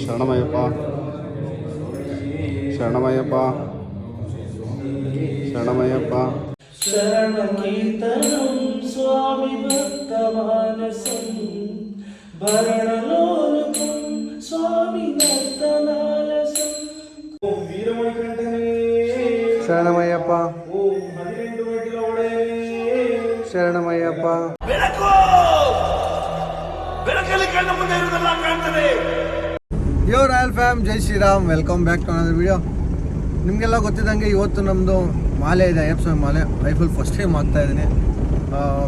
சரணமயப்பா சரணமயப்பா சரணமயப்பா சரணகீர்த்தனம் சுவாமி பக்தமானசம் பரணலோலகம் சுவாமி பக்தனாலசம் ஓம் வீரமணிகண்டனே சரணமயப்பா ஓம் பதினெண்டு வயதில் உடையவே ಕಾಣ್ತದೆ yo royal fam Jai Shriram welcome back to another video ನಿಮಗೆಲ್ಲ ಗೊತ್ತಿದ್ದಂಗೆ ಇವತ್ತು ನಮ್ಮದು ಮಾಲೆ ಇದೆ ಅಯ್ಯಪ್ಪ ಸ್ವಾಮಿ ಮಾಲೆ. ಲೈಫಲ್ಲಿ ಫಸ್ಟ್ ಟೈಮ್ ಆಗ್ತಾ ಇದ್ದೀನಿ.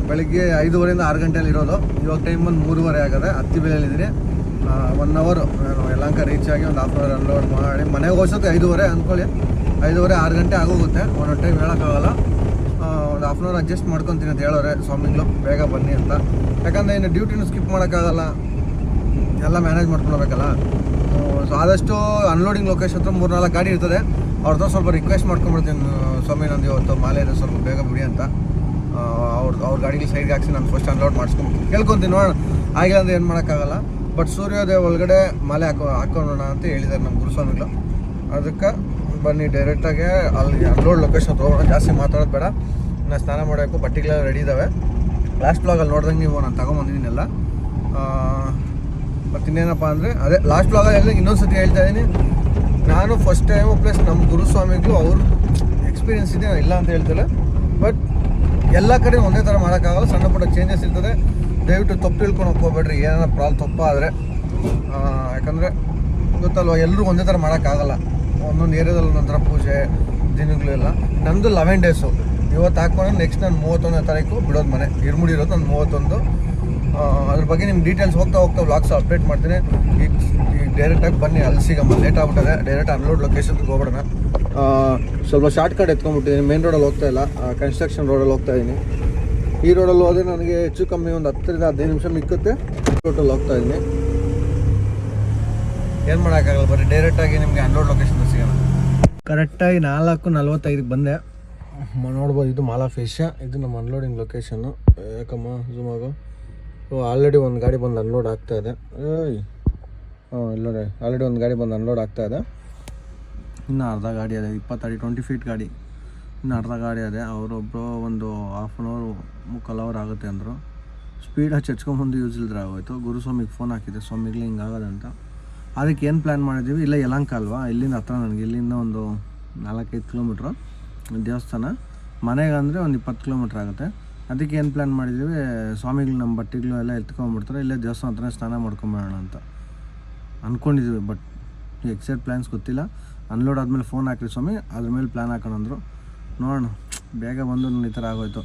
ಬೆಳಗ್ಗೆ ಐದೂವರೆಯಿಂದ ಆರು ಗಂಟೆಯಲ್ಲಿ ಇರೋದು. ಇವಾಗ ಟೈಮ್ ಬಂದು ಮೂರುವರೆ ಆಗಿದೆ ಹತ್ತಿ ಬೆಲೆಯಲ್ಲಿದ್ದೀನಿ ಒನ್ ಅವರು ನಾನು ಎಲ್ಲಂಕ ರೀಚ್ ಆಗಿ ಒಂದು ಹಾಫ್ ಅವರ್ ಅನ್ಲೋಡ್ ಮಾಡಿ, ಮನೆಗೆ ಹೋಗ್ಸೋದು ಐದೂವರೆ ಅಂದ್ಕೊಳ್ಳಿ ಐದೂವರೆ, ಆರು ಗಂಟೆ ಆಗೋಗುತ್ತೆ. ಒಂದೊಂದು ಟೈಮ್ ಹೇಳೋಕ್ಕಾಗಲ್ಲ. ಒಂದು ಹಾಫ್ ಆನ್ ಅವರ್ ಅಡ್ಜಸ್ಟ್ ಮಾಡ್ಕೊತೀನಿ ಅಂತ ಹೇಳೋರೆ ಸ್ವಾಮಿಗಳು. ಬೇಗ ಬನ್ನಿ ಅಂತ. ಯಾಕಂದರೆ ಇನ್ನು ಡ್ಯೂಟಿನೂ ಸ್ಕಿಪ್ ಮಾಡೋಕ್ಕಾಗಲ್ಲ. ಎಲ್ಲ ಮ್ಯಾನೇಜ್ ಮಾಡ್ಕೊಳ್ಬೇಕಲ್ಲ ಸೊ ಆದಷ್ಟು ಅನ್ಲೋಡಿಂಗ್ ಲೊಕೇಶನ್ ಹತ್ರ ಮೂರು ನಾಲ್ಕು ಗಾಡಿ ಇರ್ತದೆ. ಅವ್ರದ್ದು ಸ್ವಲ್ಪ ರಿಕ್ವೆಸ್ಟ್ ಮಾಡ್ಕೊಂಡ್ಬಿಡ್ತೀನಿ ಸ್ವಾಮಿ, ನಂದು ಇವತ್ತು ಮಾಲೆ ಇದೆ, ಸ್ವಲ್ಪ ಬೇಗ ಬಿಡಿ ಅಂತ. ಅವ್ರ ಅವ್ರ ಗಾಡಿಗೆ ಸೈಡ್ಗೆ ಹಾಕ್ಸಿ, ನಾನು ಫಸ್ಟ್ ಅನ್ಲೋಡ್ ಮಾಡಿಸ್ಕೊಂಡು ಕೇಳ್ಕೊತೀನಿ, ನೋಡೋಣ. ಆಗಿಲ್ಲ ಅಂದ್ರೆ ಏನು ಮಾಡೋಕ್ಕಾಗಲ್ಲ. ಬಟ್ ಸೂರ್ಯೋದಯ ಒಳಗಡೆ ಮಾಲೆ ಹಾಕೋ, ಹಾಕೋಣ ಅಂತ ಹೇಳಿದ್ದಾರೆ ನಮ್ಮ ಗುರುಸ್ವಾಮಿಗಳು. ಅದಕ್ಕೆ ಬನ್ನಿ ಡೈರೆಕ್ಟಾಗಿ ಅಲ್ಲಿ ಅನ್ಲೋಡ್ ಲೊಕೇಶನ್ ತೊಗೊಳೋಣ ಜಾಸ್ತಿ ಮಾತಾಡೋದು ಬೇಡ. ನಾನು ಸ್ನಾನ ಮಾಡಬೇಕು, ಬಟ್ಟೆಗಳೆಲ್ಲ ರೆಡಿ ಇದ್ದಾವೆ ಲಾಸ್ಟ್ ಬ್ಲಾಗಲ್ಲಿ ನೋಡ್ದಂಗೆ ನೀವು ನಾನು ತಗೊಂಬಂದಿದ್ದೀನೆಲ್ಲ ಮತ್ತು ಇನ್ನೇನಪ್ಪ ಅಂದರೆ, ಅದೇ ಲಾಸ್ಟ್ ಬ್ಲಾಗಲ್ಲಿ ಇನ್ನೊಂದು ಸತಿ ಹೇಳ್ತಾ ಇದ್ದೀನಿ ನಾನು ಫಸ್ಟ್ ಟೈಮು ಪ್ಲಸ್ ನಮ್ಮ ಗುರುಸ್ವಾಮಿಗೂ ಅವ್ರ ಎಕ್ಸ್ಪೀರಿಯನ್ಸ್ ಇದೆ, ಇಲ್ಲ ಅಂತ ಹೇಳ್ತಾರೆ ಬಟ್ ಎಲ್ಲ ಕಡೆ ಒಂದೇ ಥರ ಮಾಡೋಕ್ಕಾಗಲ್ಲ, ಸಣ್ಣ ಪುಟ್ಟ ಚೇಂಜಸ್ ಇರ್ತದೆ. ದಯವಿಟ್ಟು ತಪ್ಪು ತಿಳ್ಕೊಂಡು ಹೋಗ್ಬೇಡ್ರಿ ಏನಾರ ಪ್ರಾಬ್ಲಮ್ ತಪ್ಪಾದರೆ. ಯಾಕಂದರೆ ಗೊತ್ತಲ್ವ ಎಲ್ಲರೂ ಒಂದೇ ಥರ ಮಾಡೋಕ್ಕಾಗಲ್ಲ. ಒಂದೊಂದು ಏರಿಯಾದಲ್ಲಿ ಒಂದೊಂದು ಥರ ಪೂಜೆ ದಿನಗಳೆಲ್ಲ ನಮ್ಮದು ಲೆವೆನ್ ಡೇಸು ಇವತ್ತು ಹಾಕ್ಕೊಂಡು ನೆಕ್ಸ್ಟ್ ನಾನು ಮೂವತ್ತೊಂದನೇ ತಾರೀಕು ಬಿಡೋದು ಮನೆ. ಇರ್ಮುಡಿ ಇರೋದು ನಾನು ಮೂವತ್ತೊಂದು. ಅದ್ರ ಬಗ್ಗೆ ನಿಮ್ಗೆ ಡೀಟೇಲ್ಸ್ ಹೋಗ್ತಾ ಹೋಗ್ತಾ ವ್ಲಾಗ್ಸ್ ಅಪ್ಡೇಟ್ ಮಾಡ್ತೀನಿ. ಈ ಡೈರೆಕ್ಟಾಗಿ ಬನ್ನಿ ಅಲ್ಲಿ ಸಿಗಮ್ಮ. ಲೇಟ್ ಆಗ್ಬಿಟ್ಟದೆ. ಡೈರೆಕ್ಟ್ ಅನ್ಲೋಡ್ ಲೊಕೇಶನ್ಗೆ ಹೋಗ್ಬಿಡೋಣ. ಆ, ಸ್ವಲ್ಪ ಶಾರ್ಟ್ ಕಟ್ ಎತ್ಕೊಂಡ್ಬಿಟ್ಟಿದ್ದೀನಿ ಮೇನ್ ರೋಡಲ್ಲಿ ಹೋಗ್ತಾ ಇಲ್ಲ. ಕನ್ಸ್ಟ್ರಕ್ಷನ್ ರೋಡಲ್ಲಿ ಹೋಗ್ತಾ ಇದ್ದೀನಿ ಈ ರೋಡಲ್ಲಿ ಹೋದರೆ ನನಗೆ ಹೆಚ್ಚು ಕಮ್ಮಿ ಒಂದು ಹತ್ತರಿಂದ ಹದಿನೈದು ನಿಮಿಷ ಮಿಕ್ಕುತ್ತೆ. ರೋಡಲ್ಲಿ ಹೋಗ್ತಾ ಇದ್ದೀನಿ ಏನು ಮಾಡೋಕ್ಕಾಗಲ್ಲ. ಬರೀ ಡೈರೆಕ್ಟಾಗಿ ನಿಮಗೆ ಅನ್ಲೋಡ್ ಲೊಕೇಶನ್ ಸಿಗೋಣ. ಕರೆಕ್ಟಾಗಿ ನಾಲ್ಕು ನಲ್ವತ್ತೈದಕ್ಕೆ ಬಂದೆ. ನೋಡ್ಬೋದು ಇದು ಮಾಲಾ ಫಿಶ್ ಇದು ನಮ್ಮ ಅನ್ಲೋಡಿಂಗ್ ಲೊಕೇಶನ್ನು ಯಾಕಮ್ಮ ಝೂಮ್ ಆಗೋ. ಆಲ್ರೆಡಿ ಒಂದು ಗಾಡಿ ಬಂದು ಅನ್ಲೋಡ್ ಆಗ್ತಾ ಇದೆ. ಇಲ್ಲ ಆಲ್ರೆಡಿ ಒಂದು ಗಾಡಿ ಬಂದು ಅನ್ಲೋಡ್ ಆಗ್ತಾ ಇದೆ. ಇನ್ನು ಅರ್ಧ ಗಾಡಿ ಅದೇ ಇಪ್ಪತ್ತಡಿ ಟ್ವೆಂಟಿ ಫೀಟ್ ಗಾಡಿ. ಇನ್ನು ಅರ್ಧ ಗಾಡಿ ಅದೇ ಅವರೊಬ್ಬರು ಒಂದು ಹಾಫ್ ಆನ್ ಅವರ್ ಮುಕ್ಕಾಲು ಅವರ್ ಆಗುತ್ತೆ ಅಂದರು. ಸ್ಪೀಡ್ ಹಚ್ಚಿ ಹಚ್ಕೊಂಬಂದು ಯೂಸ್ ಇಲ್ದ್ರೆ ಆಗೋಯ್ತು. ಗುರುಸ್ವಾಮಿಗೆ ಫೋನ್ ಹಾಕಿದ್ದೆ ಸ್ವಾಮಿಗಳು ಹಿಂಗಾಗೋದಂತ ಅದಕ್ಕೆ ಏನು ಪ್ಲ್ಯಾನ್ ಮಾಡಿದ್ದೀವಿ ಇಲ್ಲ ಯಲಂಕ ಅಲ್ವಾ? ಇಲ್ಲಿಂದ ಹತ್ರ ನನಗೆ, ಇಲ್ಲಿಂದ ಒಂದು ನಾಲ್ಕೈದು ಕಿಲೋಮೀಟ್ರು ದೇವಸ್ಥಾನ. ಮನೆಗೆ ಅಂದರೆ ಒಂದು ಇಪ್ಪತ್ತು ಕಿಲೋಮೀಟ್ರ್ ಆಗುತ್ತೆ. ಅದಕ್ಕೆ ಏನು ಪ್ಲ್ಯಾನ್ ಮಾಡಿದ್ದೀವಿ? ಸ್ವಾಮಿಗಳು ನಮ್ಮ ಬಟ್ಟೆಗಳು ಎಲ್ಲ ಎತ್ಕೊಂಡ್ಬಿಡ್ತಾರೆ. ಇಲ್ಲೇ ದೇವಸ್ಥಾನ ಹತ್ರನೇ ಸ್ನಾನ ಮಾಡ್ಕೊಂಬರೋಣ ಅಂತ. ಅಂದ್ಕೊಂಡಿದ್ದೀವಿ ಬಟ್ ಎಕ್ಸಾಕ್ಟ್ ಪ್ಲ್ಯಾನ್ಸ್ ಗೊತ್ತಿಲ್ಲ. ಅನ್ಲೋಡ್ ಆದಮೇಲೆ ಫೋನ್ ಹಾಕಿರಿ ಸ್ವಾಮಿ. ಅದ್ರ ಮೇಲೆ ಪ್ಲ್ಯಾನ್ ಹಾಕೋಣಂದ್ರು ನೋಡೋಣ. ಬೇಗ ಬಂದು ನನ್ನ ಈ ಥರ ಆಗೋಯ್ತು.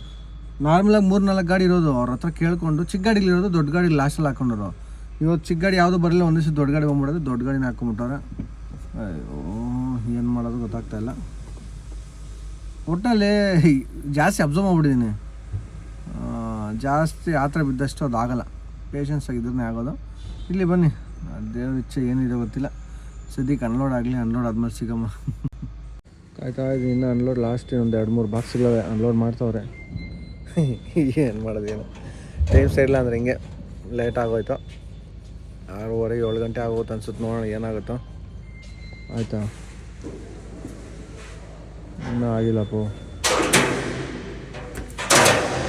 ನಾರ್ಮಲಾಗಿ ಮೂರು ನಾಲ್ಕು ಗಾಡಿ ಇರೋದು. ಅವ್ರ ಹತ್ರ ಕೇಳ್ಕೊಂಡು ಚಿಕ್ಕ ಗಾಡಿಲಿರೋದು ದೊಡ್ಡ ಗಾಡಿ ಲಾಸ್ಟಲ್ಲಿ ಹಾಕೊಂಡ್ರು ಇವತ್ತು ಚಿಕ್ಕ ಗಾಡಿ ಯಾವುದು ಬರಲಿಲ್ಲ, ಒಂದು ದಿವಸ ದೊಡ್ಡ ಗಾಡಿ ಬಂದ್ಬಿಡೋದು, ದೊಡ್ಡ ಗಾಡಿನ ಹಾಕೊಂಬಿಟ್ಟವ್ರೆ. ಅಯ್ಯೋ, ಏನು ಮಾಡೋದು ಗೊತ್ತಾಗ್ತಾ ಇಲ್ಲ. ಒಟ್ಟಿನಲ್ಲಿ ಜಾಸ್ತಿ ಅಬ್ಸರ್ವ್ ಮಾಡ್ಬಿಟ್ಟಿದ್ದೀನಿ ಜಾಸ್ತಿ ಆ ಬಿದ್ದಷ್ಟು ಅದು ಆಗೋಲ್ಲ. ಪೇಷನ್ಸ್ ಆಗಿದ್ರೆ ಆಗೋದು. ಇಲ್ಲಿ ಬನ್ನಿ. ದೇವ್ರ ಇಚ್ಛೆ ಏನಿದೆ ಗೊತ್ತಿಲ್ಲ. ಸದ್ಯಕ್ಕೆ ಅನ್ಲೋಡ್ ಆಗಲಿ ಅನ್ಲೋಡ್ ಆದ್ಮೇಲೆ ಸಿಗಮ್ಮ. ಕಾಯ್ತಾ ಇದ್ದೀನಿ. ಇನ್ನು ಅನ್ಲೋಡ್ ಲಾಸ್ಟ್ ಒಂದು ಎರಡು, ಮೂರು ಬಾಕ್ಸ್ಗಳವೆ ಅನ್ಲೋಡ್ ಮಾಡ್ತಾವ್ರೆ. ಏನು ಮಾಡೋದು ಏನು ಟೈಮ್ ಇಲ್ಲ ಅಂದ್ರೆ ಹಿಂಗೆ ಲೇಟ್ ಆಗೋಯ್ತು. ಆರೂವರೆ ಏಳು ಗಂಟೆ ಆಗೋಗುತ್ತೆ ಅನ್ಸುತ್ತೆ. ನೋಡೋಣ ಏನಾಗುತ್ತೋ. ಆಯಿತಾ? ಇನ್ನೂ ಆಗಿಲ್ಲಪ್ಪ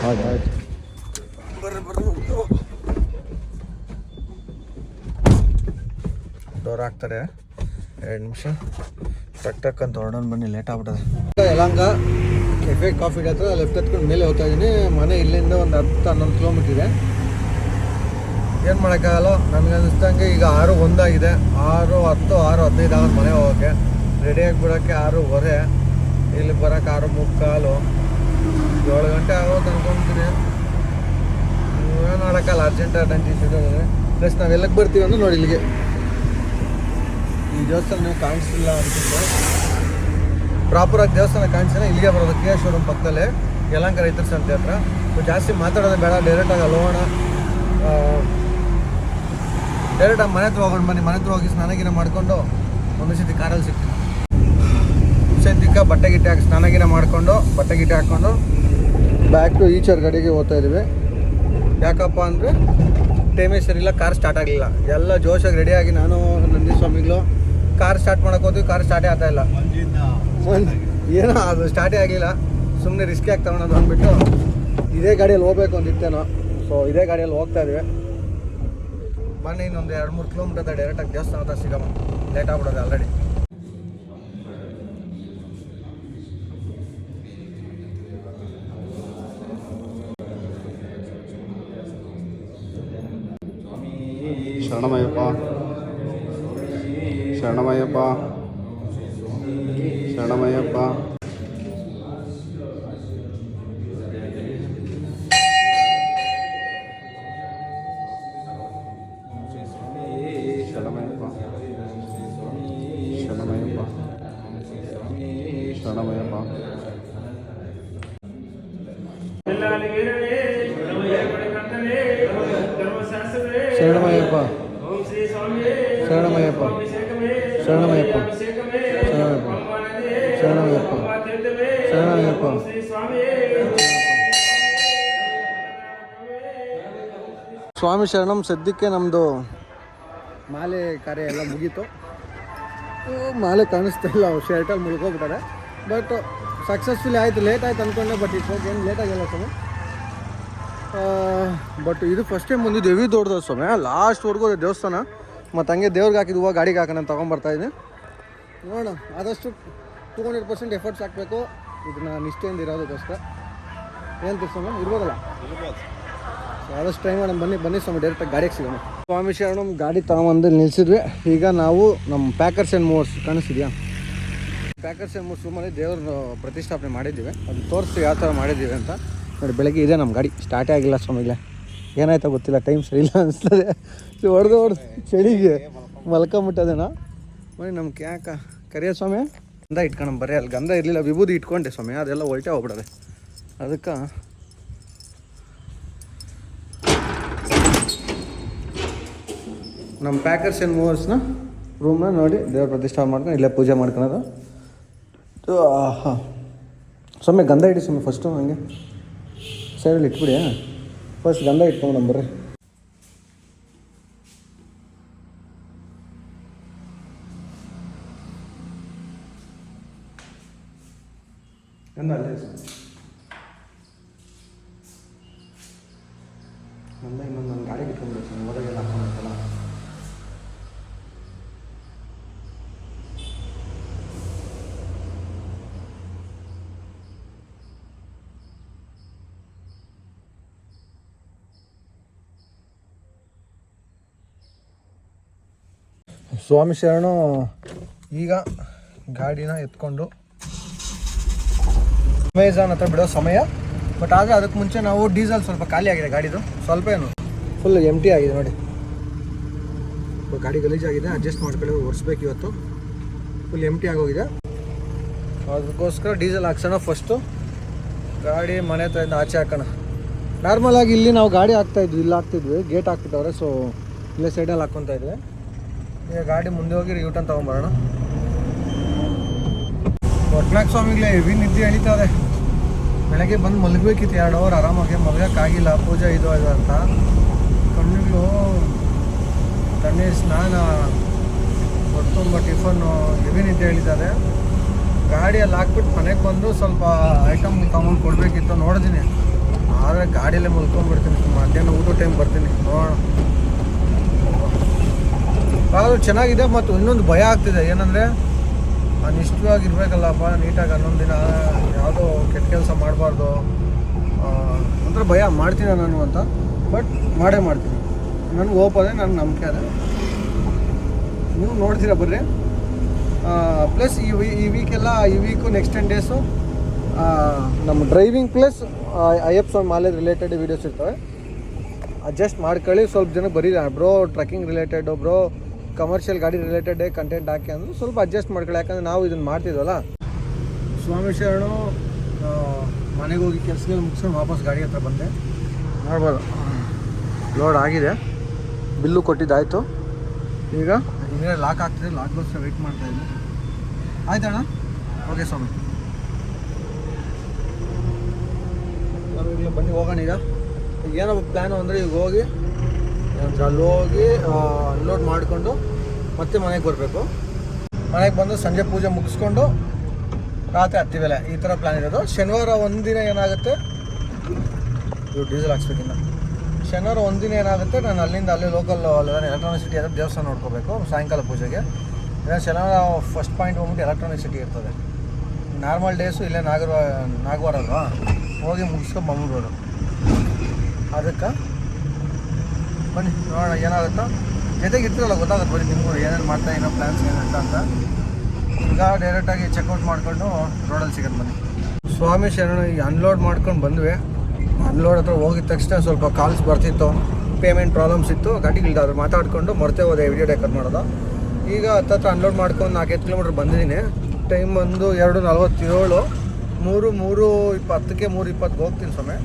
ಆಯ್ತು ಆಯ್ತು. ಡೋರ್ ಹಾಕ್ತಾರೆ. ಎರಡು ನಿಮಿಷ. ಟಕ್ ಟಕ್ ಅಂತ ಹೊರಡೋಣ ಬನ್ನಿ ಲೇಟ್ ಆಗ್ಬಿಟ್ಟದೆ ಎಲ್ಲಂಗ ಕೆಫೆ ಕಾಫಿ ಹತ್ರ ಲೆಫ್ಟ್ ಹತ್ಕೊಂಡು ಮೇಲೆ ಹೋಗ್ತಾ ಇದ್ದೀನಿ. ಮನೆ ಇಲ್ಲಿಂದ ಒಂದು ಹತ್ತು, ಹನ್ನೊಂದು ಕಿಲೋಮೀಟ್ರ್ ಇದೆ. ಏನು ಮಾಡೋಕ್ಕಾಗಲ್ಲ? ನನಗೆ ಅನ್ನಿಸ್ದಂಗೆ ಈಗ ಆರು ಒಂದಾಗಿದೆ. ಆರು ಹತ್ತು, ಆರು ಹದಿನೈದು ಆಗೋದು ಮನೆ ಹೋಗೋಕ್ಕೆ ರೆಡಿಯಾಗಿ ಬಿಡೋಕ್ಕೆ ಆರು ಹೊರೆ ಇಲ್ಲಿ ಬರೋಕ್ಕೆ ಆರು ಮುಕ್ಕಾಲು. ಏಳು ಗಂಟೆ ಆಗೋದು ಅನ್ಕೊಂತೀನಿ. ಮಾಡೋಕ್ಕಲ್ಲ ಅರ್ಜೆಂಟ್ ಅರ್ಜೆಂಟ್ ಇದೆ ಪ್ಲಸ್ ನಾವು ಎಲ್ಲಕ್ಕೆ ಬರ್ತೀವಿ ಅಂದ್ರೆ ನೋಡಿ ಇಲ್ಲಿಗೆ. ಈ ದೇವಸ್ಥಾನ ನೀವು ಕಾಣಿಸ್ತಿಲ್ಲ ಅನ್ಸುತ್ತೆ. ಪ್ರಾಪರಾಗಿ ದೇವಸ್ಥಾನ ಕಾಣಿಸಿಲ್ಲ, ಇಲ್ಲಿಗೆ ಬರೋದು ಕೆ ಶೋರೂಮ್ ಪಕ್ಕದಲ್ಲೇ. ಯಲಂಕ ರೈತರ ಸಂತೆ ಹತ್ರ. ಜಾಸ್ತಿ ಮಾತಾಡೋದು ಬೇಡ ಡೈರೆಕ್ಟಾಗಿ ಅಲ್ಲಿ ಹೋಗೋಣ ಡೈರೆಕ್ಟಾಗಿ ಮನೆ ಹತ್ರ ಹೋಗೋಣ ಬನ್ನಿ, ಮನೆ ಹತ್ರ ಹೋಗಿ ಸ್ನಾನಗಿನ ಮಾಡಿಕೊಂಡು ಒಂದು ಸತಿ ಕಾರಲ್ಲಿ ಸಿಗ್ತೀನಿ. ಸದ್ಯಕ್ಕೆ ಬಟ್ಟೆ ಗಿಟ್ಟೆ ಹಾಕಿ ಸ್ನಾನಗಿನ ಮಾಡಿಕೊಂಡು, ಬಟ್ಟೆ ಗಿಟ್ಟೆ ಹಾಕ್ಕೊಂಡು ಬ್ಯಾಕ್ ಟು ಈಚರ್ ಗಡಿಗೆ ಹೋಗ್ತಾ ಇದೀವಿ. ಯಾಕಪ್ಪ ಅಂದರೆ ಟೈಮೇ ಸರಿಯಿಲ್ಲ ಕಾರ್ ಸ್ಟಾರ್ಟ್ ಆಗಲಿಲ್ಲ. ಎಲ್ಲ ಜೋಶಾಗಿ ರೆಡಿಯಾಗಿ ನಾನು ನಂದಿ ಸ್ವಾಮಿಗಳು ಕಾರ್ ಸ್ಟಾರ್ಟ್ ಮಾಡೋಕೆ ಹೋದ್ವಿ ಕಾರ್ ಸ್ಟಾರ್ಟೇ ಆಗ್ತಾ ಇಲ್ಲ. ಏನೋ ಅದು ಸ್ಟಾರ್ಟೇ ಆಗಲಿಲ್ಲ. ಸುಮ್ಮನೆ ರಿಸ್ಕ್ ಆಗಿ ತಗೊಳೋದು ಅಂದ್ಬಿಟ್ಟು ಇದೇ ಗಾಡಿಯಲ್ಲಿ ಹೋಗ್ಬೇಕು ಅಂದಿತ್ತೇನೋ. ಸೊ ಇದೇ ಗಾಡಿಯಲ್ಲಿ ಹೋಗ್ತಾ ಇದ್ವಿ. ಬನ್ನಿ ಇನ್ನೊಂದು ಎರಡು ಮೂರು ಕಿಲೋಮೀಟರ್ ಡೈರೆಕ್ಟಾಗಿ ದೇವಸ್ಥಾನ ಹತ್ರ ಸಿಗಮ್ಮ. ಲೇಟ್ ಆಗ್ಬಿಡೋದು ಆಲ್ರೆಡಿ ശരണമയപ്പ ശരണമയപ്പ ശരണമയപ്പ ಶರಣಮಯ್ಯಪ್ಪ. ಶರಣಮಯಪ್ಪ ಶರಣಮಯಪ್ಪ ಶರಣಮಯಪ್ಪ ಸ್ವಾಮಿ ಶರಣಂ ಸದ್ಯಕ್ಕೆ ನಮ್ಮದು ಮಾಲೆ ಕಾರ್ಯ ಎಲ್ಲ ಮುಗೀತು. ಮಾಲೆ ಕಾಣಿಸ್ತಾ ಇಲ್ಲ, ಅವ್ರು ಶರ್ಟಲ್ಲಿ ಮುಳ್ಕೋಗ್ಬಿಟ್ಟಾರೆ ಬಟ್ ಸಕ್ಸಸ್ಫುಲಿ ಆಯಿತು ಲೇಟ್ ಆಯ್ತು ಅಂದ್ಕೊಂಡೆ ಬಟ್ ಇಟ್ಕೊಂಡು ಏನು ಲೇಟ್ ಆಗಿಲ್ಲ ಸ್ವಾಮಿ. ಬಟ್ ಇದು ಫಸ್ಟ್ ಟೈಮ್ ಬಂದಿದ್ದು ಎವಿ ದೊಡ್ಡದ ಸ್ವಾಮಿ ಲಾಸ್ಟ್ವರೆಗೂ ದೇವಸ್ಥಾನ. ಮತ್ತು ಹಂಗೆ ದೇವ್ರಿಗೆ ಹಾಕಿದ ಹೂವು ಗಾಡಿಗೆ ಹಾಕೋಣ ತೊಗೊಂಬರ್ತಾ ಇದ್ದೀನಿ ನೋಡೋಣ, ಆದಷ್ಟು ಟೂ ಹಂಡ್ರೆಡ್ ಪರ್ಸೆಂಟ್ ಎಫರ್ಟ್ಸ್ ಹಾಕಬೇಕು. ಇದನ್ನ ನಿಷ್ಠೆಯಿಂದ ಇರೋದಕ್ಕೋಸ್ಕರ. ಏನು ಸ್ವಾಮಿ ಇರ್ಬೋದಲ್ಲ? ಸೊ ಆದಷ್ಟು ಟ್ರೈ ಮಾಡೋಣ, ಬನ್ನಿ ಬನ್ನಿ ಸ್ವಾಮಿ ಡೈರೆಕ್ಟಾಗಿ ಗಾಡಿಗೆ ಸಿಗೋಣ. ಸ್ವಾಮಿ ಶರಣಂ ಗಾಡಿ ತಗೊಂಬಂದು ನಿಲ್ಸಿದ್ವಿ. ಈಗ ನಾವು ನಮ್ಮ ಪ್ಯಾಕರ್ಸ್ ಆ್ಯಂಡ್ ಮೂವರ್ಸ್ ಕಾಣಿಸ್ತಿದ್ಯಾ ಪ್ಯಾಕರ್ಸ್ ಆ್ಯಂಡ್ ಮೂವರ್ಸ್ ರೂಮಲ್ಲಿ ದೇವ್ರ ಪ್ರತಿಷ್ಠಾಪನೆ ಮಾಡಿದ್ದೀವಿ. ಅದು ತೋರಿಸಿ ಯಾವ ಥರ ಮಾಡಿದ್ದೀವಿ ಅಂತ. ನೋಡಿ, ಬೆಳಗ್ಗೆ ಇದೆ ನಮ್ಮ ಗಾಡಿ. ಸ್ಟಾರ್ಟೇ ಆಗಿಲ್ಲ ಸ್ವಾಮಿಗೆ ಏನಾಯ್ತೋ ಗೊತ್ತಿಲ್ಲ ಟೈಮ್ ಸರಿ ಇಲ್ಲ ಅನಿಸ್ತದೆ. ಹೊಡೆದು ಹೊಡೆದು ಚಳಿಗೆ ಮಲ್ಕೊಂಬಿಟ್ಟದೇನೋ. ಬನ್ನಿ ನಮ್ಮ ಕ್ಯಾಕ ಕರಿಯ ಸ್ವಾಮಿ? ಗಂಧ ಇಟ್ಕೊಂಡು ಬರೀ ಅಲ್ಲಿ ಗಂಧ ಇರಲಿಲ್ಲ, ವಿಭೂತಿ ಇಟ್ಕೊಂಡೆ ಸ್ವಾಮಿ, ಅದೆಲ್ಲ ಹೊಲ್ಟೆ ಹೋಗ್ಬಿಡದೆ. ಅದಕ್ಕೆ ನಮ್ಮ ಪ್ಯಾಕರ್ಸ್ ಏನು ಮೂವರ್ಸ್ನ? ರೂಮ್ನ ನೋಡಿ, ದೇವ್ರ ಪ್ರತಿಷ್ಠಾಪನೆ ಮಾಡ್ಕೊಂಡು ಇಲ್ಲೇ ಪೂಜೆ ಮಾಡ್ಕೊಳೋದು. ಹಾಂ ಸ್ವಾಮಿ, ಗಂಧ ಇಡಿ ಸ್ವಾಮಿ ಫಸ್ಟು ಹಂಗೆ. ಸೈಡಲ್ಲಿ ಇಟ್ಬಿಡಿ ಫಸ್ಟ್ ಗಂಧ ಇಟ್ಕೊಂಡು ಬರ್ರಿ ಗಂಧ ಅಲ್ಲೇ ಸ್ವಾಮಿ ಗಂಧ ಇನ್ನೊಂದು ನನ್ನ ಗಾಡಿಗೆ ಇಟ್ಕೊಂಡ್ಬಿಡಿ ಸ್ವಾಮಿ ಸ್ವಾಮಿ ಶರಣು, ಈಗ ಗಾಡಿನ ಎತ್ಕೊಂಡು ಅಮೆಝಾನ್ ಹತ್ರ ಬಿಡೋ ಸಮಯ. ಬಟ್ ಆದರೆ ಅದಕ್ಕೆ ಮುಂಚೆ ನಾವು ಡೀಸೆಲ್ ಸ್ವಲ್ಪ ಖಾಲಿ ಆಗಿದೆ ಗಾಡಿದು. ಸ್ವಲ್ಪ ಏನು ಫುಲ್ ಎಂ ಟಿ ಆಗಿದೆ ನೋಡಿ. ಗಾಡಿ ಗಲೀಜಾಗಿದೆ ಅಡ್ಜಸ್ಟ್ ಮಾಡ್ಕೊಳ್ಳಿ ಒರೆಸ್ಬೇಕು ಇವತ್ತು. ಫುಲ್ ಎಂ ಟಿ ಆಗೋಗಿದೆ. ಅದಕ್ಕೋಸ್ಕರ ಡೀಸೆಲ್ ಹಾಕ್ಸೋಣ ಫಸ್ಟು ಗಾಡಿ ಮನೆ ಹತ್ರದಿಂದ ಆಚೆ ಹಾಕೋಣ. ನಾರ್ಮಲಾಗಿ ಇಲ್ಲಿ ನಾವು ಗಾಡಿ ಹಾಕ್ತಾ ಇದ್ವಿ, ಇಲ್ಲಿ ಹಾಕ್ತಿದ್ವಿ ಗೇಟ್ ಹಾಕ್ಬಿಟ್ಟವ್ರೆ ಸೊ ಇಲ್ಲೇ ಸೈಡಲ್ಲಿ ಹಾಕ್ಕೊತಾ ಇದ್ವಿ. ಈಗ ಗಾಡಿ ಮುಂದೆ ಹೋಗಿ ಯೂಟರ್ನ್ ತೊಗೊಂಬರೋಣ. ಒಟ್ನಾಗ್ ಸ್ವಾಮಿಗಳೇ ಹೆವಿ ನಿದ್ದೆ ಎಳಿತದೆ ಬೆಳಗ್ಗೆ ಬಂದು ಮಲಗಬೇಕಿತ್ತು, ಎರಡು ಅವರ್ ಆರಾಮಾಗಿ. ಮಲಗೋಕ್ಕಾಗಿಲ್ಲ, ಪೂಜೆ ಇದು ಇದು ಅಂತ. ಕಣ್ಣುಗಳು ತಣ್ಣೀರು ಸ್ನಾನ ಹೊಟ್ಟೊಂಬ ಟಿಫನ್ನು ಹೆವಿ ನಿದ್ದೆ ಎಳಿತದೆ. ಗಾಡಿಯಲ್ಲಿ ಹಾಕ್ಬಿಟ್ಟು ಮನೆಗೆ ಬಂದು ಸ್ವಲ್ಪ ಐಟಮ್ ತಗೊಂಡು ಕೊಡಬೇಕಿತ್ತು ನೋಡಿದ್ದೀನಿ ಆದರೆ ಗಾಡಿಯಲ್ಲೇ ಮಲ್ಕೊಂಡ್ಬಿಡ್ತೀನಿ, ಮಧ್ಯಾಹ್ನ ಊಟ ಟೈಮ್ ಬರ್ತೀನಿ, ನೋಡೋಣ. ಅದು ಚೆನ್ನಾಗಿದೆ ಮತ್ತು ಇನ್ನೊಂದು ಭಯ ಆಗ್ತಿದೆ. ಏನಂದರೆ, ನಾನು ಇಷ್ಟವಾಗಿರ್ಬೇಕಲ್ಲಪ್ಪ ನೀಟಾಗಿ ಹನ್ನೊಂದು ದಿನ ಯಾವುದೋ ಕೆಟ್ಟ ಕೆಲಸ ಮಾಡಬಾರ್ದು. ಅಂದರೆ ಭಯ ಮಾಡ್ತೀನಿ ನಾನು ಅಂತ, ಬಟ್ ಮಾಡೇ ಮಾಡ್ತೀನಿ. ನನಗೆ ಅದೇ ನನ್ನ ನಂಬಿಕೆ ಅದೇ. ನೀವು ನೋಡ್ತೀರಾ ಬರ್ರಿ. ಪ್ಲಸ್ ಈ ವೀ, ಈ ವೀಕೆಲ್ಲ ಈ ವೀಕು ನೆಕ್ಸ್ಟ್ ಟೆನ್ ಡೇಸು ನಮ್ಮ ಡ್ರೈವಿಂಗ್ ಪ್ಲಸ್ ಅಯ್ಯಪ್ಪ ಸ್ವಾಮಿ ಮಾಲೆ ರಿಲೇಟೆಡ್ ವೀಡಿಯೋಸ್ ಇರ್ತವೆ. ಅಡ್ಜಸ್ಟ್ ಮಾಡ್ಕೊಳ್ಳಿ, ಸ್ವಲ್ಪ ಜನ ಬರೀ bro trucking related bro commercial ಗಾಡಿ ರಿಲೇಟೆಡ್ ಕಂಟೆಂಟ್ ಹಾಕಿ ಅಂದ್ರೆ ಸ್ವಲ್ಪ ಅಡ್ಜಸ್ಟ್ ಮಾಡ್ಕೊಳ್ಳಿ. ಯಾಕಂದ್ರೆ ನಾವು ಇದನ್ನ ಮಾಡ್ತಿದ್ವಲ್ಲ. ಸ್ವಾಮಿ ಶರಣು ಮನೆಗೆ ಹೋಗಿ ಕೆಲಸಕ್ಕೆ ಮುಗಿಸ್ಕೊಂಡು ವಾಪಸ್ ಗಾಡಿ ಹತ್ರ ಬಂದೆ. ನೋಡ್ಬೋದು. ಲೋಡ್ ಆಗಿದೆ. ಬಿಲ್ಲು ಕೊಟ್ಟಿದ್ದಾಯಿತು. ಈಗ? ಈಗ ಲಾಕ್ ಆಗ್ತಿದೆ ಲಾಕ್ಗೋಸ್ಕರ ವೆಯ್ಟ್ ಮಾಡ್ತಾ ಇದ್ದೀನಿ ಆಯ್ತಣ್ಣ? ಓಕೆ ಸ್ವಾಮಿ. ಬನ್ನಿ ಹೋಗೋಣ ಈಗ. ಈಗ ಏನೋ ಪ್ಲ್ಯಾನು ಅಂದರೆ ಈಗ ಹೋಗಿ ಅಂದ್ರೆ ಅಲ್ಲಿ ಹೋಗಿ ಅನ್ಲೋಡ್ ಮಾಡಿಕೊಂಡು ಮತ್ತೆ ಮನೆಗೆ ಬರಬೇಕು. ಮನೆಗೆ ಬಂದು ಸಂಜೆ ಪೂಜೆ ಮುಗಿಸ್ಕೊಂಡು ರಾತ್ರಿ ಹತ್ತಿವೆಲ್ಲ ಈ ಥರ ಪ್ಲ್ಯಾನ್ ಇರೋದು. ಶನಿವಾರ ಒಂದಿನ ಏನಾಗುತ್ತೆ? ಇವು ಡೀಸೆಲ್ ಹಾಕ್ಸ್ಬೇಕಿನ್ನ ಶನಿವಾರ ಒಂದಿನ ಏನಾಗುತ್ತೆ? ನಾನು ಅಲ್ಲಿಂದ ಅಲ್ಲಿ ಲೋಕಲ್ ಎಲೆಕ್ಟ್ರಾನಿಕ್ ಸಿಟಿ ಆದರೆ ದೇವಸ್ಥಾನ ನೋಡ್ಕೋಬೇಕು, ಸಾಯಂಕಾಲ ಪೂಜೆಗೆ. ಇನ್ನು ಶನಿವಾರ ಫಸ್ಟ್ ಪಾಯಿಂಟ್ ಹೋಗ್ಬಿಟ್ಟು ಎಲೆಕ್ಟ್ರಾನಿಕ್ ಸಿಟಿ ಇರ್ತದೆ. ನಾರ್ಮಲ್ ಡೇಸು ಇಲ್ಲೇ ನಾಗರ, ನಾಗವಾರ ಅಲ್ವಾ? ಹೋಗಿ ಮುಗಿಸ್ಕೊಂಡು ಬಂದ್ಬಿಡೋದು ಅದಕ್ಕೆ ಬನ್ನಿ, ನೋಡೋಣ ಏನಾಗುತ್ತೋ. ಜೊತೆಗೆ ಇರ್ತಿರಲ್ಲ, ಗೊತ್ತಾಗುತ್ತೆ ಬನ್ನಿ ನಿಮಗೂ ಏನೇನು ಮಾಡ್ತಾ ಏನೋ ಪ್ಲ್ಯಾನ್ಸ್ ಏನಂತ ಅಂತ. ಈಗ ಡೈರೆಕ್ಟಾಗಿ ಚೆಕ್ಔಟ್ ಮಾಡಿಕೊಂಡು ರೋಡಲ್ಲಿ ಸಿಗೋದು ಬನ್ನಿ. ಸ್ವಾಮಿ ಶರಣ, ಈಗ ಅನ್ಲೋಡ್ ಮಾಡ್ಕೊಂಡು ಬಂದ್ವಿ. ಅನ್ಲೋಡ್ ಹತ್ರ ಹೋಗಿದ ತಕ್ಷಣ ಸ್ವಲ್ಪ ಕಾಲ್ಸ್ ಬರ್ತಿತ್ತು. ಪೇಮೆಂಟ್ ಪ್ರಾಬ್ಲಮ್ಸ್ ಇತ್ತು. ಗಾಡಿಗಳಿಲ್ಲ ಅದ್ರ ಮಾತಾಡ್ಕೊಂಡು ಮರ್ತೇ ಹೋದೆ ವಿಡಿಯೋ ಡೇಕರ್ ಮಾಡೋದು. ಈಗ ಹತ್ತತ್ರ ಅನ್ಲೋಡ್ ಮಾಡ್ಕೊಂಡು ನಾಲ್ಕೈದು ಕಿಲೋಮೀಟ್ರ್ ಬಂದಿದ್ದೀನಿ. ಟೈಮ್ ಬಂದು ಎರಡು ನಲ್ವತ್ತೇಳು. ಮೂರು ಮೂರು ಇಪ್ಪತ್ತಕ್ಕೆ ಮೂರು ಇಪ್ಪತ್ತಿಗೆ ಹೋಗ್ತೀನಿ ಸ್ವಾಮಿ.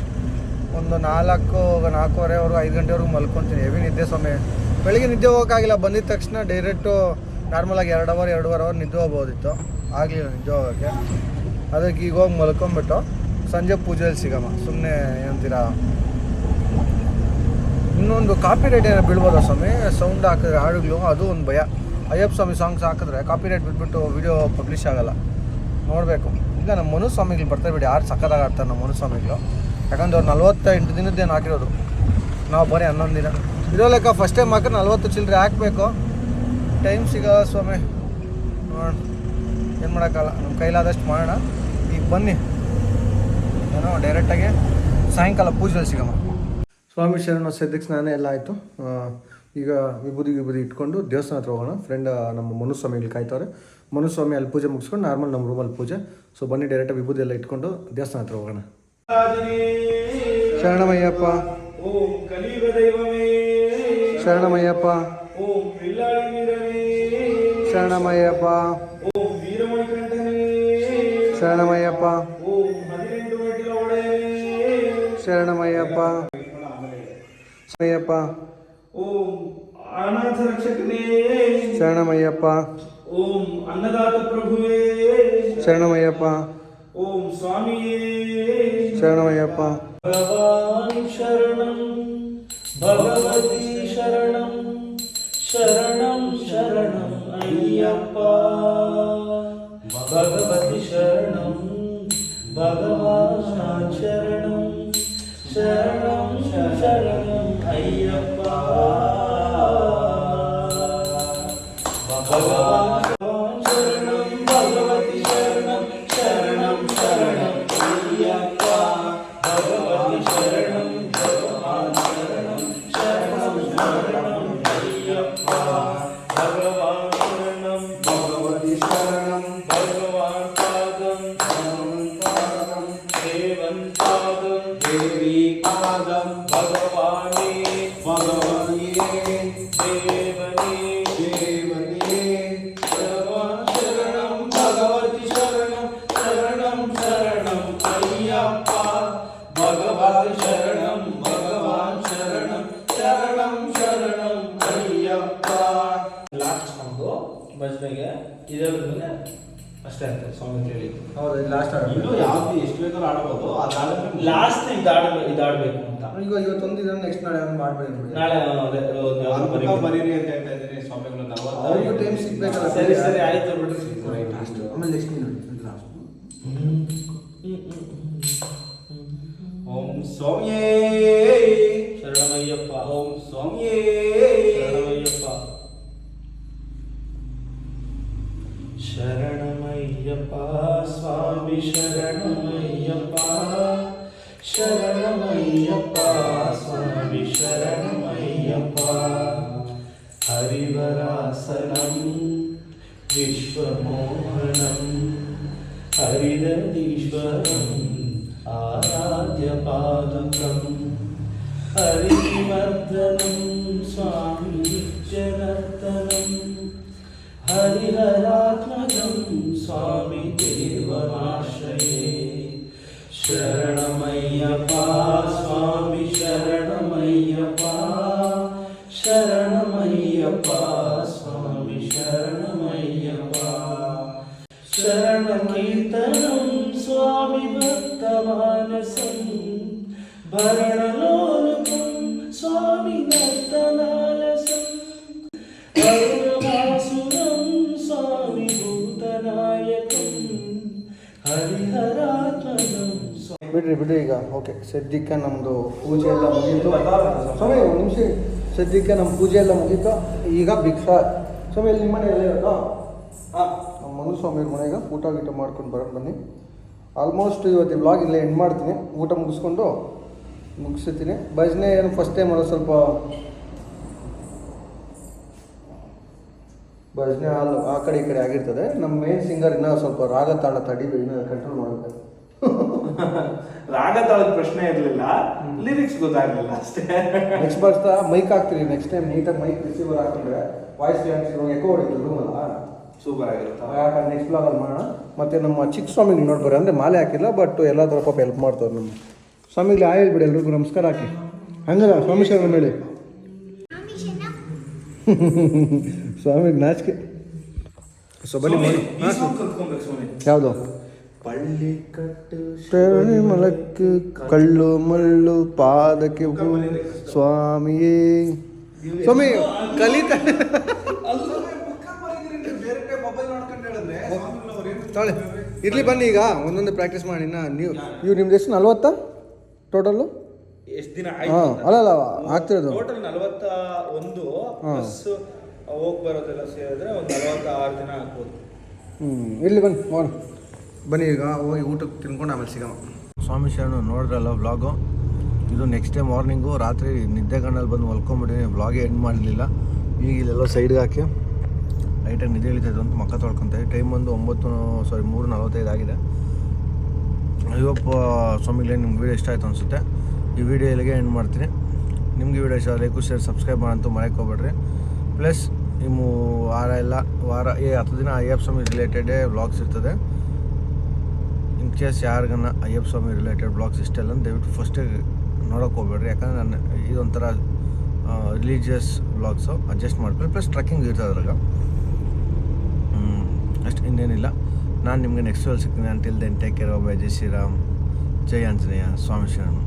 ಒಂದು ನಾಲ್ಕು ನಾಲ್ಕೂವರೆವರೆಗೂ, ಐದು ಗಂಟೆವರೆಗೂ ಮಲ್ಕೊತೀನಿ. ಹೆವಿ ನಿದ್ದೆ ಸ್ವಾಮಿ. ಬೆಳಿಗ್ಗೆ ನಿದ್ದೆ ಹೋಗೋಕ್ಕಾಗಿಲ್ಲ. ಬಂದಿದ ತಕ್ಷಣ ಡೈರೆಕ್ಟು ನಾರ್ಮಲಾಗಿ ಎರಡು ಅವರ್ ಎರಡೂವರೆ ಅವರ್ ನಿದ್ದೆ ಹೋಗ್ಬೋದಿತ್ತು. ಆಗಲಿಲ್ಲ ನಿದ್ದೆ ಹೋಗೋಕ್ಕೆ. ಅದಕ್ಕೆ ಈಗ ಹೋಗಿ ಮಲ್ಕೊಂಬಿಟ್ಟು ಸಂಜೆ ಪೂಜೆಯಲ್ಲಿ ಸಿಗಮ್ಮ. ಸುಮ್ಮನೆ ಏನಂತೀರಾ? ಇನ್ನೊಂದು ಕಾಪಿ ರೈಟ್ ಏನೋ ಬೀಳ್ಬೋದಾ ಸ್ವಾಮಿ? ಸೌಂಡ್ ಹಾಕಿದ್ರೆ, ಹಾಡುಗಳು, ಅದು ಒಂದು ಭಯ. ಅಯ್ಯಪ್ಪ ಸ್ವಾಮಿ ಸಾಂಗ್ಸ್ ಹಾಕಿದ್ರೆ ಕಾಪಿ ರೈಟ್ ಬಿಟ್ಬಿಟ್ಟು ವಿಡಿಯೋ ಪಬ್ಲಿಷ್ ಆಗೋಲ್ಲ. ನೋಡಬೇಕು. ಇಲ್ಲ, ನಮ್ಮ ಮನು ಸ್ವಾಮಿಗಳು ಬರ್ತಾರೆ ಬಿಡಿ. ಯಾರು ಸಕ್ಕತ್ತಾಗಿ ಆಡ್ತಾರೆ ನಮ್ಮ ಮನು ಸ್ವಾಮಿಗಳು. ಯಾಕಂದ್ರೆ ಅವ್ರು ನಲ್ವತ್ತೆಂಟು ದಿನದ್ದೇನು ಹಾಕಿರೋದು. ನಾವು ಬರೀ ಹನ್ನೊಂದು ದಿನ. ಇರೋ ಲೆಕ್ಕ ಫಸ್ಟ್ ಟೈಮ್ ಹಾಕಿದ್ರೆ ನಲ್ವತ್ತು ಚಿಲ್ಲರೆ ಹಾಕಬೇಕು. ಟೈಮ್ ಸಿಗೋ ಸ್ವಾಮಿ. ನೋಡೋಣ. ಏನು ಮಾಡೋಕ್ಕಲ್ಲ ನಮ್ಮ ಕೈಲಾದಷ್ಟು ಮಾಡೋಣ. ಈಗ ಬನ್ನಿ. ಏನೋ ಡೈರೆಕ್ಟಾಗಿ ಸಾಯಂಕಾಲ ಪೂಜೆಯಲ್ಲಿ ಸಿಗಮ್ಮ. ಸ್ವಾಮಿ ಶರಣ ಸದ್ಯಕ್ಕೆ ಸ್ನಾನ ಎಲ್ಲ ಆಯಿತು. ಈಗ ವಿಭೂತಿ ವಿಭೂತಿ ಇಟ್ಕೊಂಡು ದೇವಸ್ಥಾನ ಹತ್ರ ಹೋಗೋಣ. ಫ್ರೆಂಡ್ ನಮ್ಮ ಮನುಸ್ವಾಮಿಗಳು ಕಾಯ್ತವ್ರೆ. ಮನುಸ್ವಾಮಿ ಅಲ್ಲಿ ಪೂಜೆ ಮುಗಿಸ್ಕೊಂಡು ನಾರ್ಮಲ್ ನಮ್ಮ ರೂಮಲ್ಲಿ ಪೂಜೆ. ಸೊ ಬನ್ನಿ ಡೈರೆಕ್ಟಾಗಿ ವಿಭೂತಿ ಎಲ್ಲ ಇಟ್ಕೊಂಡು ದೇವಸ್ಥಾನ ಹತ್ರ ಹೋಗೋಣ. ರಾಜನೇ ಶರಣಮಯ್ಯಪ್ಪ ಓಂ ಕಲಿಯುಗ ದೈವಮೇ ಶರಣಮಯ್ಯಪ್ಪ ಓಂ ಬಿಲ್ಲಾಳಿ ವೀರನೇ ಶರಣಮಯ್ಯಪ್ಪ ಓಂ ವೀರಮಣಿಕಂಠನೇ ಶರಣಮಯ್ಯಪ್ಪ ಓಂ ಹದಿನೆಂಟು ಮೆಟ್ಟಿಲ ಒಡೆಯನೇ ಶರಣಮಯ್ಯಪ್ಪ ಶರಣಯ್ಯಪ್ಪ ಓಂ ಅನಾಥ ರಕ್ಷಕನೇ ಶರಣಮಯ್ಯಪ್ಪ ಓಂ ಅನ್ನದಾತ ಪ್ರಭುವೇ ಶರಣಮಯ್ಯಪ್ಪ ಓಂ ಸ್ವಾಮಿಯೇ ಶರಣಮಯ್ಯಪ್ಪ ಭಗವಾನ್ ಶರಣಂ ಭಗವತಿ ಶರಣಂ ಶರಣಂ ಶರಣಂ ಅಯ್ಯಪ್ಪ ಭಗವತಿ ಎಷ್ಟು ಬೇಕಾದ್ರೂ ಆಡ್ಬೋದು. ಲಾಸ್ಟ್ ಇದು ಆಡಬೇಕು ಅಂತ. ಈಗ ಇವತ್ತೊಂದಿನ ನೆಕ್ಸ್ಟ್ ನಾಳೆ ಮಾಡ್ಬೇಡಿ ನಾಳೆ ಯಾವ್ದು ಬರೀರಿ ಅಂತ ಹೇಳ್ತಾ ಇದ್ದೀನಿ. ಸ್ವಾಮಿಗಳು ನಲವತ್ತು ಅವ್ರಿಗೂ ಟೈಮ್ ಸಿಗ್ಬೇಕಲ್ಲ ಸರಿ ಸರಿ ಆಯ್ತು. ಬಿಡ್ರಿ. ಆಮೇಲೆ ನೆಕ್ಸ್ಟ್ ಲಾಸ್ಟ್ ಓಂ ಸ್ವಾಮಿಯೇ. శరణమయ్యప్ప స్వామి శరణమయ్యప్ప హరివరాసనం విశ్వమోహనం హరిదీశ్వరం ఆరాధ్య పాదకం హరివర్ధనం ಶರಣಮಯ್ಯಪ್ಪ, ಸ್ವಾಮಿ ಶರಣಮಯ್ಯಪ್ಪ. ಶರಣ ಕೀರ್ತನಂ ಸ್ವಾಮಿ ಭಕ್ತ ಮಾನಸಂ ಭರಣಲೋಲಕಂ ಸ್ವಾಮಿ ಭಕ್ತ ನಾಲಸಂ ಸ್ವಾಮಿ ಭೂತನಾಯಕಂ, ಹರಿಹರಾತ್ಮನಂ ಬಿಡ್ರಿ ಬಿಡ್ರಿ ಈಗ, ಓಕೆ, ಸದ್ಯಕ್ಕೆ ನಮ್ಮದು ಪೂಜೆ ಎಲ್ಲ ಮುಗಿಯಿತು ಸ್ವಾಮಿ, ಒಂದು ನಿಮಿಷ ಸದ್ಯಕ್ಕೆ ನಮ್ಮ ಪೂಜೆ ಎಲ್ಲ ಮುಗೀತು. ಈಗ ಭಿಕ್ಷಾ. ಸ್ವಾಮಿ ಇಲ್ಲಿ ನಿಮ್ಮ ಮನೆ ಎಲ್ಲ ಇರೋದು? ಹಾಂ. ನಮ್ಮ ಮನು ಸ್ವಾಮಿ ಮನೆಗೆ ಊಟ ಗೀಟ ಮಾಡ್ಕೊಂಡು ಬರೋಣ ಬನ್ನಿ. ಆಲ್ಮೋಸ್ಟ್ ಇವತ್ತು ಬ್ಲಾಗ್ ಇಲ್ಲೇ ಎಂಡ್ ಮಾಡ್ತೀನಿ. ಊಟ ಮುಗಿಸ್ಕೊಂಡು ಮುಗಿಸ್ತೀನಿ. ಭಜನೆ ಏನು ಫಸ್ಟ್ ಟೈಮ್ ಅಲ್ಲ, ಸ್ವಲ್ಪ ಭಜನೆ ಹಾಲು ಆ ಕಡೆ ಈ ಕಡೆ ಆಗಿರ್ತದೆ. ನಮ್ಮ ಮೇನ್ ಸಿಂಗರ್ ಇನ್ನೂ ಸ್ವಲ್ಪ ರಾಗ ತಾಳ ತಡಿ, ಇನ್ನೂ ಕಂಟ್ರೋಲ್ ಮಾಡಬೇಕು. ರಾಗ ತಾಳದ ಪ್ರಶ್ನೆ ಇರಲಿಲ್ಲ. ಲಿರಿಕ್ಸ್ ಗೊತ್ತಾಗ್ಲಿಲ್ಲ ಅಷ್ಟೇ. ನೆಕ್ಸ್ಟ್ ಬರ್ತಾ ಮೈಕ್ ಹಾಕ್ತೀರಿ ನೆಕ್ಸ್ಟ್ ಟೈಮ್ ನೀಟಾಗಿ ಮೈಕ್ ರಿಸೀವರ್ ಹಾಕೊಂಡ್ರೆ ವಾಯ್ಸ್ ಡ್ಯಾನ್ಸ್ ಎಕೋ ಹೊಡಿತು ರೂಮಲ್ಲ ಸೂಪರ್ ಆಗಿರುತ್ತೆ? ನೆಕ್ಸ್ಟ್ ಬ್ಲಾಗ್ ಅಲ್ಲಿ ಮಾಡೋಣ. ಮತ್ತು ನಮ್ಮ ಚಿಕ್ಕ ಸ್ವಾಮಿಗೆ ನೋಡ್ಬಾರೆ ಅಂದರೆ ಮಾಲೆ ಹಾಕಿಲ್ಲ ಬಟ್ ಎಲ್ಲ ಥರ ಪಾಪ ಹೆಲ್ಪ್ ಮಾಡ್ತಾರೆ ನಮ್ಮ ಸ್ವಾಮಿಗೆ ಆಯ್ ಹೇಳ್ಬಿಡಿ ಎಲ್ರಿಗೂ ನಮಸ್ಕಾರ ಹಾಕಿ. ಹಂಗಲ್ಲ ಸ್ವಾಮಿ ಶರಣ ಹೇಳಿ ಸ್ವಾಮಿಗೆ ನಾಚಿಕೆ. ಸೊ ಬನ್ನಿ ಯಾವುದು? ಪಳ್ಳಿ ಕಟ್ಟು ಶರಣಿ ಮಲಕ್ಕೆ ಕಳ್ಳು ಮಳ್ಳು ಪಾದಕ್ಕೆ ಸ್ವಾಮಿಯೇ ಸ್ವಾಮಿ ಕಲಿತ ತಾಳೆ ಇರ್ಲಿ ಬನ್ನಿ ಈಗ. ಒಂದೊಂದು ಪ್ರಾಕ್ಟೀಸ್ ಮಾಡಿ ನಾ ನೀವು ನೀವು ನಿಮ್ದು ಎಷ್ಟು ನಲ್ವತ್ತಾ ಟೋಟಲ್ಲು ಎಷ್ಟು ದಿನ ಹಾಂ ಅಲ್ಲ ಅಲ್ಲ ಆಗ್ತಿರೋದು. ಟೋಟಲ್ ನಲವತ್ತ ಒಂದು ಹಾ. ಪ್ಲಸ್ ಹೋಗ್ ಬರೋದೆಲ್ಲ ಸೇರಿದ್ರೆ ಒಂದು ನಲವತ್ತ ಆರು ದಿನ ಆಗ್ಬೋದು. ಹ್ಞೂ ಇರ್ಲಿ ಬನ್ನಿ ಹೋಗೋಣ. ಬನ್ನಿ ಈಗ ಹೋಗಿ ಊಟಕ್ಕೆ ತಿನ್ಕೊಂಡು ಆಮೇಲೆ ಸಿಗೋಣ. ಸ್ವಾಮಿ ಶರಣು, ನೋಡಿದ್ರಲ್ಲ ವ್ಲಾಗು ಇದು ನೆಕ್ಸ್ಟ್ ಡೇ ಮಾರ್ನಿಂಗು ರಾತ್ರಿ ನಿದ್ದೆ ಕಣ್ಣಲ್ಲಿ ಬಂದು ಮಲ್ಕೊಂಬಿಟ್ಟಿನಿ ವ್ಲಾಗೆ ಎಂಡ್ ಮಾಡಲಿಲ್ಲ. ಈಗ ಇಲ್ಲೆಲ್ಲ ಸೈಡ್ಗೆ ಹಾಕಿ ಲೈಟಾಗಿ ನಿದ್ದೆ ಇಳಿತೈತೆ ಅಂತ ಮಕ್ಕ ತೊಳ್ಕೊತಾರೆ ಟೈಮ್ ಬಂದು ಒಂಬತ್ತು ಸಾರಿ ಮೂರು ನಲವತ್ತೈದು ಆಗಿದೆ. ಅಯ್ಯಪ್ಪ ಸ್ವಾಮಿಗಳೇ ನಿಮ್ಗೆ ವೀಡಿಯೋ ಇಷ್ಟ ಆಯಿತು ಅನಿಸುತ್ತೆ? ಈ ವಿಡಿಯೋ ಇಲ್ಲಿಗೆ ಎಂಡ್ ಮಾಡ್ತೀನಿ. ನಿಮಗೆ ವಿಡಿಯೋ ಇಷ್ಟ ಲೈಕು ಶೇರ್ ಸಬ್ಸ್ಕ್ರೈಬ್ ಮಾಡಂತು ಮರೆಯಕ್ಕೆ ಹೋಗ್ಬೇಡ್ರಿ. ಪ್ಲಸ್ ನಿಮ್ಮ ವಾರ ಎಲ್ಲ, ವಾರ, ಏ, ಹತ್ತು ದಿನ, ಅಯ್ಯಪ್ಪ ಸ್ವಾಮಿ ರಿಲೇಟೆಡೇ ವ್ಲಾಗ್ಸ್ ಇರ್ತದೆ. ಕೇಸ್ ಯಾರಿಗನ್ನ ಅಯ್ಯಪ್ಪ ಸ್ವಾಮಿ ರಿಲೇಟೆಡ್ ಬ್ಲಾಗ್ಸ್ ಇಷ್ಟೆಲ್ಲ ದಯವಿಟ್ಟು ಫಸ್ಟೇ ನೋಡೋಕೆ ಹೋಗ್ಬೇಡ್ರಿ. ಯಾಕಂದರೆ ನನ್ನ ಇದೊಂಥರ ರಿಲೀಜಿಯಸ್ ಬ್ಲಾಗ್ಸು ಅಡ್ಜಸ್ಟ್ ಮಾಡ್ಕೊಳ್ಳಿ. ಪ್ಲಸ್ ಟ್ರಕ್ಕಿಂಗ್ ಇರ್ತದೆ ಅದ್ರಾಗ. ಅಷ್ಟು ಇನ್ನೇನಿಲ್ಲ. ನಾನು ನಿಮಗೆ ನೆಕ್ಸ್ಟ್ ವೆಲ್ ಸಿಗ್ತೀನಿ until then take care bye ಜೈ ಶ್ರೀರಾಮ್ ಜೈ ಆಂಜನೇಯ ಸ್ವಾಮಿ ಶರಣು